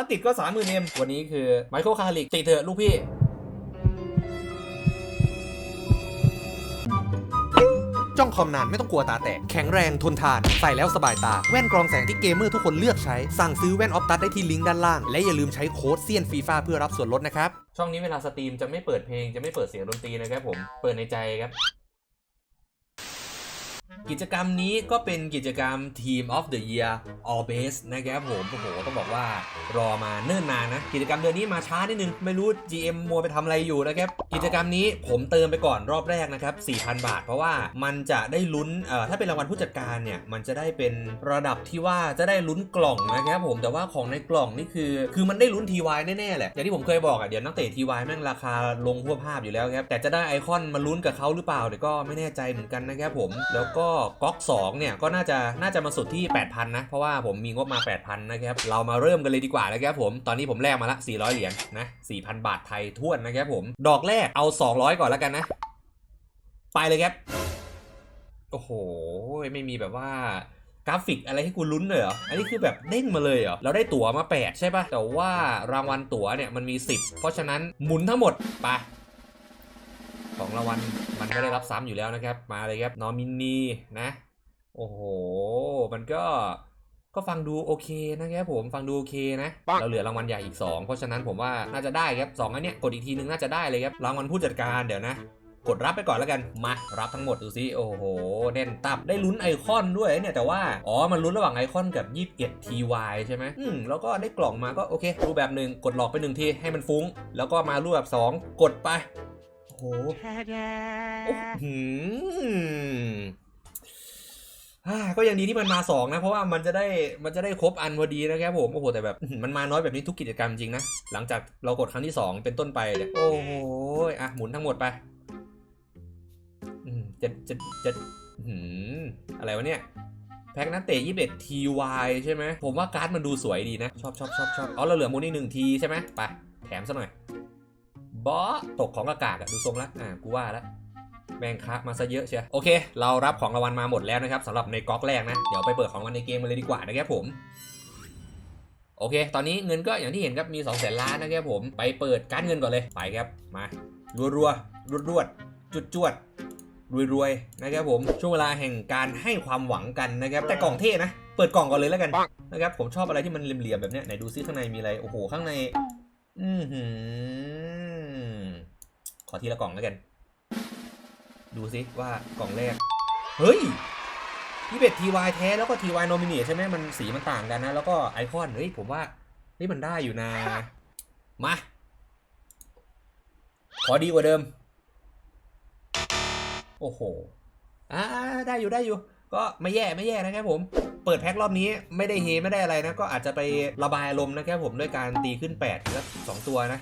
ถ้าติดก็สามหมื่นเอ็มวันนี้คือไมเคิลคาริกติดเถอะลูกพี่จ้องคอมนานไม่ต้องกลัวตาแตก แข็งแรงทนทาน ใส่แล้วสบายตา แว่นกรองแสงที่เกมเมอร์ทุกคนเลือกใช้ สั่งซื้อแว่นออฟตัสได้ที่ลิงก์ด้านล่าง และอย่าลืมใช้โค้ดเซียนฟีฟ่าเพื่อรับส่วนลดนะครับ ช่องนี้เวลาสตรีมจะไม่เปิดเพลงจะไม่เปิดเสียงดนตรีนะครับผม เปิดในใจครับ กิจกรรมนี้ก็เป็นกิจกรรม Team of the Year All Base นะครับผมโอ้โหต้องบอกว่ารอมาเนิ่นนานนะ กิจกรรมเดือนนี้มาช้านิดนึง ไม่รู้ GM มัวไปทำอะไรอยู่นะครับกิจกรรมนี้ผมเติมไปก่อนรอบแรกนะครับ 4,000 บาท เพราะว่ามันจะได้ลุ้นเอ่อถ้าเป็นรางวัลผู้จัดการเนี่ย มันจะได้เป็นระดับที่ว่าจะได้ลุ้นกล่องนะครับผมแต่ว่าของในกล่องนี่คือ คือมันได้ลุ้น TY แน่ๆแหละอย่างที่ผมเคยบอกอะเดี๋ยวนักเตะ TY แม่งราคาลงหัวภาพอยู่แล้วครับแต่จะได้ไอคอนมาลุ้นกับเขาหรือเปล่าเดี๋ยวก็ไม่แน่ใจเหมือนกันนะครับผมแล้วกก๊อก2เนี่ยก็น่าจะน่าจะมาสุดที่ 8,000 นะ เพราะว่าผมมีงบมา 8,000 นะครับ เรามาเริ่มกันเลยดีกว่านะครับผม ตอนนี้ผมแลกมาละ 400 เหรียญนะ 4,000 บาทไทยท้วนนะครับผม ดอกแรกเอา 200 ก่อนแล้วกันนะ ไปเลยครับ โอ้โห ไม่มีแบบว่ากราฟิกอะไรให้กูลุ้นเลยเหรอ อันนี้คือแบบเด้งมาเลยเหรอ เราได้ตั๋วมา 8 ใช่ปะแต่ว่ารางวัลตั๋วเนี่ยมันมี 10 เพราะฉะนั้นหมุนทั้งหมดไป ของรางวัลมันไม่ได้รับซ้ำอยู่แล้วนะครับ มาเลยครับนอมินีนะ โอ้โห มันก็ก็ฟังดูโอเคนะครับผมฟังดูโอเคนะเราเหลือรางวัลใหญ่อีก 2 เพราะฉะนั้นผมว่าน่าจะได้ครับ2อันเนี้ยกดอีกทีนึงน่าจะได้เลยครับรางวัลผู้จัดการเดี๋ยวนะกดรับไปก่อนแล้วกันมารับทั้งหมดดูซิโอ้โหแน่นตับได้ลุ้นไอคอนด้วยเนี่ยแต่ว่าอ๋อมันลุ้นระหว่างไอคอนกับ 21 TY ใช่ไหมอืมแล้วก็ได้กล่องมาก็โอเค รูปแบบหนึ่งกดหลอกไปหนึ่งทีให้มันฟุ้ง แล้วก็มารูปแบบ 2 กดไป โอ้โหโอ้โหอ่าก็ยังดีที่มันมาสองนะ เพราะว่ามันจะได้มันจะได้ครบอันพอดีนะครับผม โอ้โห แต่แบบอื้อหือมันมาน้อยแบบนี้ทุกกิจกรรมจริงนะ หลังจากเรากดครั้งที่สองเป็นต้นไปเนี่ยโอ้โห อะ หมุนทั้งหมดไปอืมจะจะจะอื้อหืออะไรวะเนี่ยแพ็กนักเตะ21 TY ใช่ไหม ผมว่าการ์ดมันดูสวยดีนะ ชอบชอบชอบชอบเอาเราเหลือมูลนี่หนึ่งทีใช่ไหมไป แถมซะหน่อย บอตกของอากาศอะดูทรงละอ่ากูว่าแล้วแบ่งคักมาซะเยอะเชียวโอเค เรารับของรางวัลมาหมดแล้วนะครับสำหรับในก๊อกแรกนะ เดี๋ยวไปเปิดของรางวัลในเกมกันเลยดีกว่านะครับผมโอเค ตอนนี้เงินก็อย่างที่เห็นครับ มี2องแสนล้านนะครับผม ไปเปิดการเงินก่อนเลย ไปครับ มา รัวรัวรวดรวดจุดจวดรวยรวยนะครับผม ช่วงเวลาแห่งการให้ความหวังกันนะครับ แต่กล่องเท่นะ เปิดกล่องก่อนเลยแล้วกันนะครับ ผมชอบอะไรที่มันเหลี่ยมๆแบบเนี้ย ไหนดูซิข้างในมีอะไร โอ้โห ข้างใน อือหือ ขอทีละกล่องแล้วกัน ดูซิว่ากล่องแรก เฮ้ยนี่เป็ดทีวายแท้แล้วก็ทีวายโนมิเนตใช่ไหมมันสีมันต่างกันนะ แล้วก็ไอคอน เฮ้ย ผมว่านี่มันได้อยู่นะ มา ขอดีกว่าเดิม โอ้โห อ่า ได้อยู่ได้อยู่ ก็ไม่แย่ไม่แย่นะครับผม เปิดแพ็ครอบนี้ไม่ได้เฮไม่ได้อะไรนะ ก็อาจจะไประบายอารมณ์นะครับผมด้วยการตีขึ้น8แล้วสองตัวนะ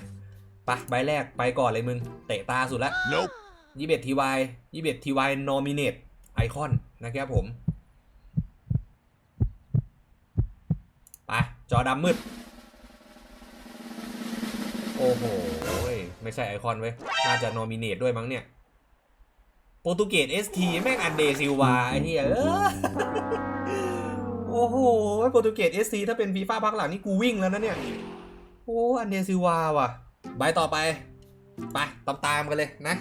ไปใบแรกไปก่อนเลยมึง เตะตาสุดละ nope ยี่สิบเอ็ดทีวายยี่สิบเอ็ดทีวายโนมิเนตไอคอนนะครับผมไปจอดำมืด โอ้โห ไม่ใช่ไอคอนเว้ย น่าจะโนมิเนตด้วยมั้งเนี่ย โปรตุเกสเอสทีแม่งอันเดซิลวาไอ้เหี้ยเออโอ้โห โปรตุเกสเอสทีถ้าเป็นฟีฟ่าพักหลังนี่กูวิ่งแล้วนะเนี่ย โอ้ อันเดซิลวาว่ะ ใบต่อไป ไปตามตามๆกันเลยนะ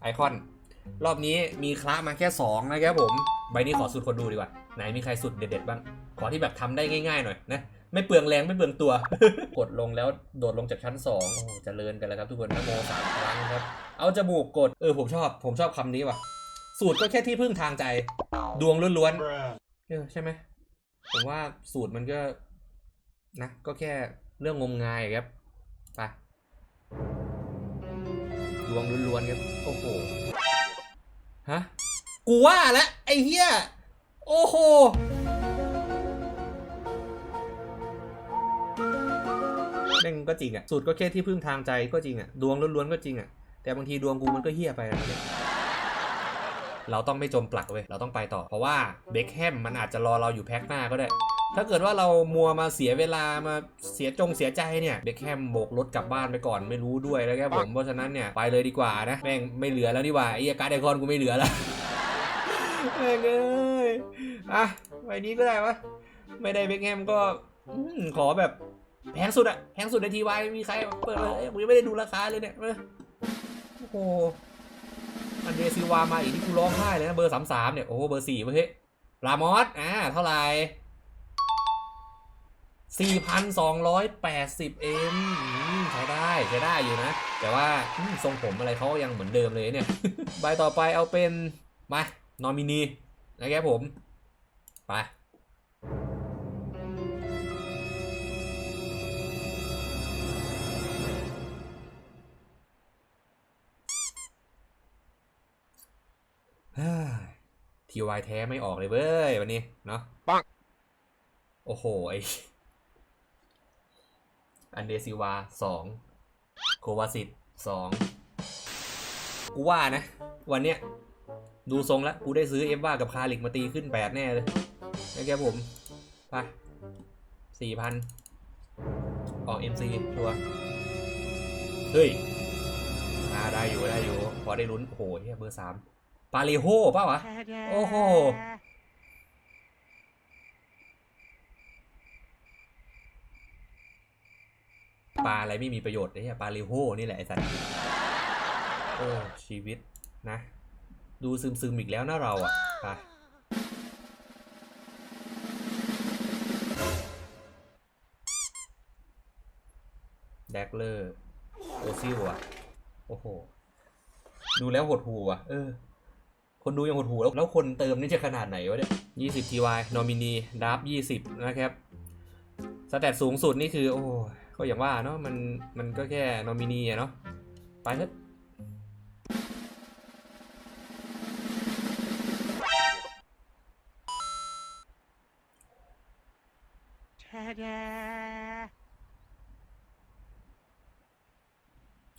ไอคอน รอบนี้มีคละมาแค่ 2 นะครับผม ใบนี้ขอสุดคนดูดีกว่า ไหนมีใครสุดเด็ดๆบ้าง ขอที่แบบทำได้ง่ายๆหน่อยนะ ไม่เปลืองแรงไม่เปลืองตัว กดลงแล้วโดดลงจากชั้น2โอ้โหเจริญกันแล้วครับทุกคนนะโมสามครั้งครับ เอาจมูกกด เออผมชอบ ผมชอบคำนี้ว่ะ สูตรก็แค่ที่พึ่งทางใจ ดวงล้วนๆ เออใช่ไหมผมว่าสูตรมันก็นะก็แค่ เรื่องงมงายครับไปดวงล้วนๆครับโอ้โหฮะกูว่าแล้วไอ้เหี้ยโอ้โหแม่งก็จริงอะสูตรก็แค่ที่พึ่งทางใจก็จริงอะดวงล้วนๆก็จริงอะแต่บางทีดวงกูมันก็เหี้ยไปนะเราต้องไม่จมปลักเว้ยเราต้องไปต่อ เพราะว่าเบคแฮมมันอาจจะรอเราอยู่แพ็คหน้าก็ได้ ถ้าเกิดว่าเรามัวมาเสียเวลามาเสียจงเสียใจเนี่ยเบคแฮมโบกรถกลับบ้านไปก่อนไม่รู้ด้วยแล้วแกผมเพราะฉะนั้นเนี่ยไปเลยดีกว่านะแม่งไม่เหลือแล้วนี่ว่าไอ้การ์ดไอคอนกูไม่เหลือแล้วแม่งเอ้ยอะใบนี้ก็ได้วะไม่ได้เบคแฮมก็ขอแบบแพงสุดอะแพงสุดในทีวายมีใครเปิดเลยผมยังไม่ได้ดูราคาเลยเนี่ยโอ้โหอันเดซิวามาอีกที่กูร้องไห้เลยนะเบอร์สามสามเนี่ยโอ้โหเบอร์สี่เว้ยเฮ้ยรามอสอ่าเท่าไหร่ สี่พันสองร้อยแปดสิบเอ็มใช้ได้ใช้ได้อยู่นะ แต่ว่าอืมทรงผมอะไรเขายังเหมือนเดิมเลยเนี่ย ใบต่อไปเอาเป็นมานอมินีนะครับผม ไปทีวายแท้ไม่ออกเลยเว้ยวันนี้ เนาะปังโอ้โหไอ อันเดซิวาสองโควาสิตสองกูว่านะ วันเนี้ยดูทรงแล้วกูได้ซื้อเอฟว่ากับคาลิกมาตีขึ้นแปดแน่เลยนะแกผมไปสี่พันออกเอ็มซีชัวร์เฮ้ยอ่าได้อยู่ได้อยู่ พอได้ลุ้นโอ้โหเฮียเบอร์สามปาเลโฮเปล่าวะ โอ้โห ปลาอะไรไม่มีประโยชน์เนี่ยปลาเลโฮนี่แหละไอ้สัตว์โอ้ชีวิตนะ ดูซึมซึมอีกแล้วนะเราอะไปแดกเลอร์โอซิลอะ โอ้โห ดูแล้วหดหูอะ เออ คนดูยังหดหูแล้ว แล้วคนเติมนี่จะขนาดไหนวะเนี่ยยี่สิบทีวายนอมินีดับยี่สิบนะครับ สแตทสูงสุดนี่คือ โอ้ ก็อย่างว่าเนาะมันมันก็แค่นอมินีอะเนาะไปเถอะ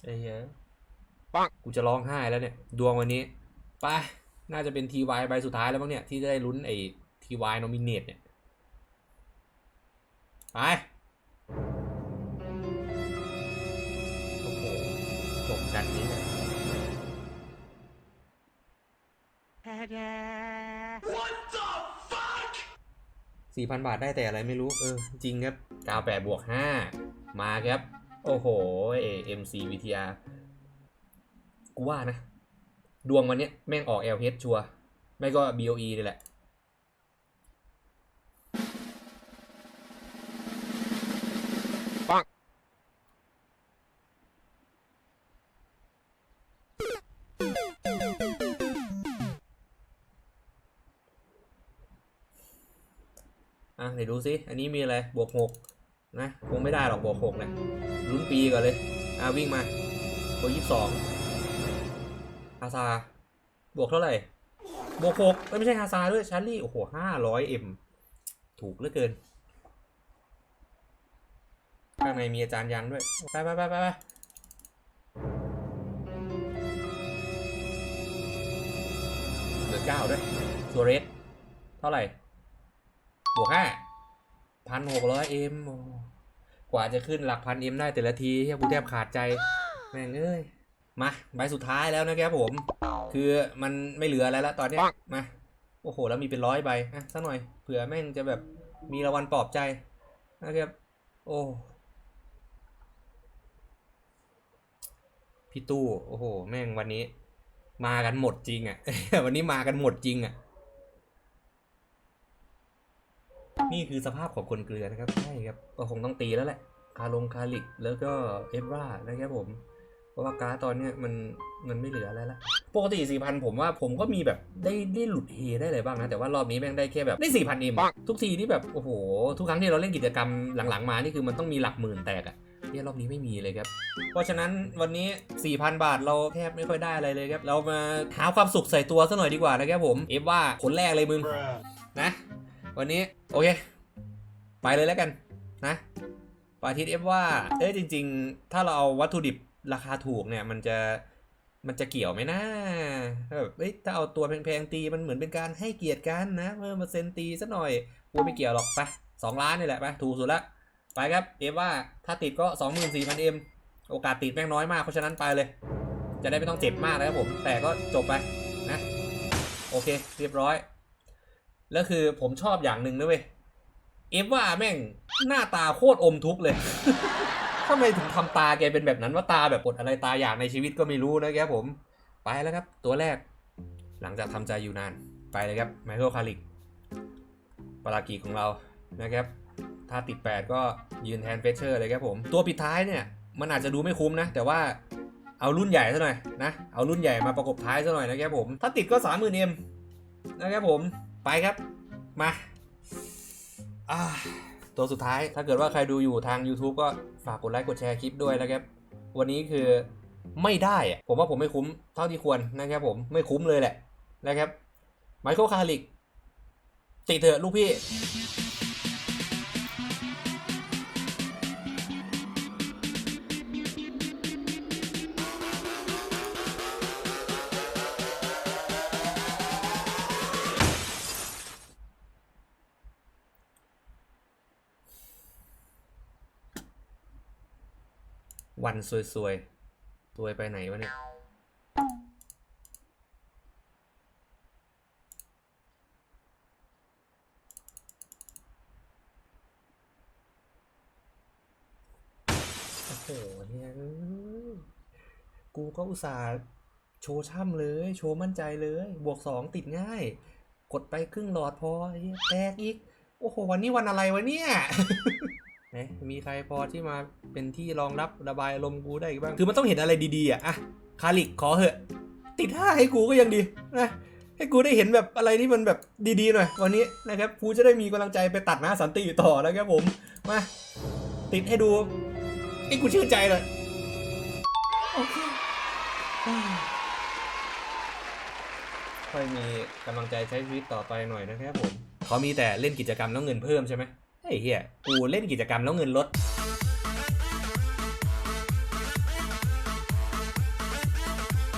ไอ้เหี้ยปังกูจะร้องไห้แล้วเนี่ย ดวงวันนี้ไปน่าจะเป็นทีวายใบสุดท้ายแล้วมั้งเนี่ย ที่จะได้ลุ้นไอ้ทีวายนอมิเนตเนี่ย ไป สี่พันบาทได้แต่อะไรไม่รู้เออ จริงครับกาวแปดบวกห้ามาครับ โอ้โหเอ็มซีวีทีอาร์กูว่านะ ดวงวันเนี้ยแม่งออก LH ชัวร์ไม่ก็ BOE นี่แหละ อะเดี๋ยวดูสิอันนี้มีอะไรบวกหกนะคงไม่ได้หรอกบวกหกเนี่ยลุ้นปีก่อนเลยอะวิ่งมาบวกยี่สิบสองฮาซาบวกเท่าไหร่ บวกหกไม่ใช่ฮาซาด้วยชาร์ลี่โอ้โหห้าร้อยเอ็มถูกเหลือเกินข้างในมีอาจารย์ยังด้วย ไปไปไปไปไปเหลือเก้าด้วยซัวเรสเท่าไหร่ บวกห้าพันหกร้อยเอ็มกว่าจะขึ้นหลักพันเอ็มได้แต่ละทีเฮียกูแทบขาดใจแม่งเอ้ยมาใบสุดท้ายแล้วนะครับผม คือมันไม่เหลืออะไรแล้วตอนเนี้ยปังมาโอ้โห แล้วมีเป็นร้อยใบอะสักหน่อยเผื่อแม่งจะแบบมีรางวัลปลอบใจนะครับโอ้พี่ตู้โอ้โห แม่งวันนี้ มากันหมดจริงอะ วันนี้มากันหมดจริงอะ นี่คือสภาพของคนเกลือนะครับใช่ครับก็คงต้องตีแล้วแหละ คาลงคาลิกแล้วก็เอฟรานะครับผม เพราะว่าการ์ดตอนเนี้ยมันมันไม่เหลืออะไรละปกติสี่พันผมว่าผมก็มีแบบได้ได้หลุดเฮได้เลยบ้างนะ แต่ว่ารอบนี้แม่งได้แค่แบบได้สี่พันเอ็มปังทุกทีที่แบบโอ้โห ทุกครั้งที่เราเล่นกิจกรรมหลังๆมานี่คือมันต้องมีหลักหมื่นแตกอะเนี่ยรอบนี้ไม่มีเลยครับ เพราะฉะนั้นวันนี้ 4,000 บาทเราแทบไม่ค่อยได้อะไรเลยครับ เรามาหาความสุขใส่ตัวซะหน่อยดีกว่านะครับผม เอฟว่าคนแรกเลยมึงนะ วันนี้ โอเค ไปเลยแล้วกันนะปาทิตเอฟว่า เอ้ยจริง ๆ ถ้าเราเอาวัตถุดิบราคาถูกเนี่ย มันจะมันจะเกี่ยวไหมนะแบบเอ้ยถ้าเอาตัวแพงๆตีมันเหมือนเป็นการให้เกียรติกันนะเพิ่มมาเซนตีซะหน่อยกูไม่เกี่ยวหรอกไปสองล้านนี่แหละไปถูกสุดละไปครับเอฟว่าถ้าติดก็สองหมื่นสี่พันเอ็มโอกาสติดแม่งน้อยมากเพราะฉะนั้นไปเลย จะได้ไม่ต้องเจ็บมากนะครับผม แต่ก็จบไปนะ โอเค เรียบร้อย แล้วคือผมชอบอย่างหนึ่งนะเว้ยเอฟว่าแม่งหน้าตาโคตรอมทุกข์เลยทำไมถึงทำตาแกเป็นแบบนั้นว่าตาแบบอดอะไรตาอยากในชีวิตก็ไม่รู้นะครับผม ไปแล้วครับ ตัวแรก หลังจากทำใจอยู่นานไปเลยครับไมเคิลคาริกปารากีของเรานะครับ ถ้าติด 8 ก็ยืนแทนเฟเชอร์เลยครับผม ตัวปิดท้ายเนี่ย มันอาจจะดูไม่คุ้มนะ แต่ว่าเอารุ่นใหญ่ซะหน่อยนะ เอารุ่นใหญ่มาประกบท้ายซะหน่อยนะครับผม ถ้าติดก็ 30,000เอ็มนะครับผม ไปครับ มาตัวสุดท้ายถ้าเกิดว่าใครดูอยู่ทาง YouTube ก็ฝากกดไลค์กดแชร์คลิปด้วยนะครับ วันนี้คือไม่ได้อะผมว่าผมไม่คุ้มเท่าที่ควรนะครับผมไม่คุ้มเลยแหละนะครับไมเคิลคาริกติดเถอะลูกพี่ วันซวยๆซวยไปไหนวะเนี่ย โอ้โหเนี่ยกูก็อุตส่าห์โชว์ช่ำเลย โชว์มั่นใจเลย บวกสองติดง่าย กดไปครึ่งหลอดพอไอ้เหี้ยแตกอีก โอ้โห วันนี้วันอะไรวะเนี่ย ไหนมีใครพอที่มาเป็นที่รองรับระบายอารมณ์กูได้อีกบ้าง คือมันต้องเห็นอะไรดีๆอะอะคาลิกขอเหอะ ติดห้าให้กูก็ยังดีนะให้กูได้เห็นแบบอะไรที่มันแบบดีๆหน่อย วันนี้นะครับกูจะได้มีกำลังใจไปตัดหน้าสันติต่อนะครับผมมาติดให้ดูให้กูชื่นใจเลยโอเคค่อยมีกำลังใจใช้ชีวิตต่อไปหน่อยนะครับผมเขามีแต่เล่นกิจกรรมแล้วเงินเพิ่มใช่ไหม ไอ้เหี้ยกูเล่นกิจกรรมแล้วเงินลด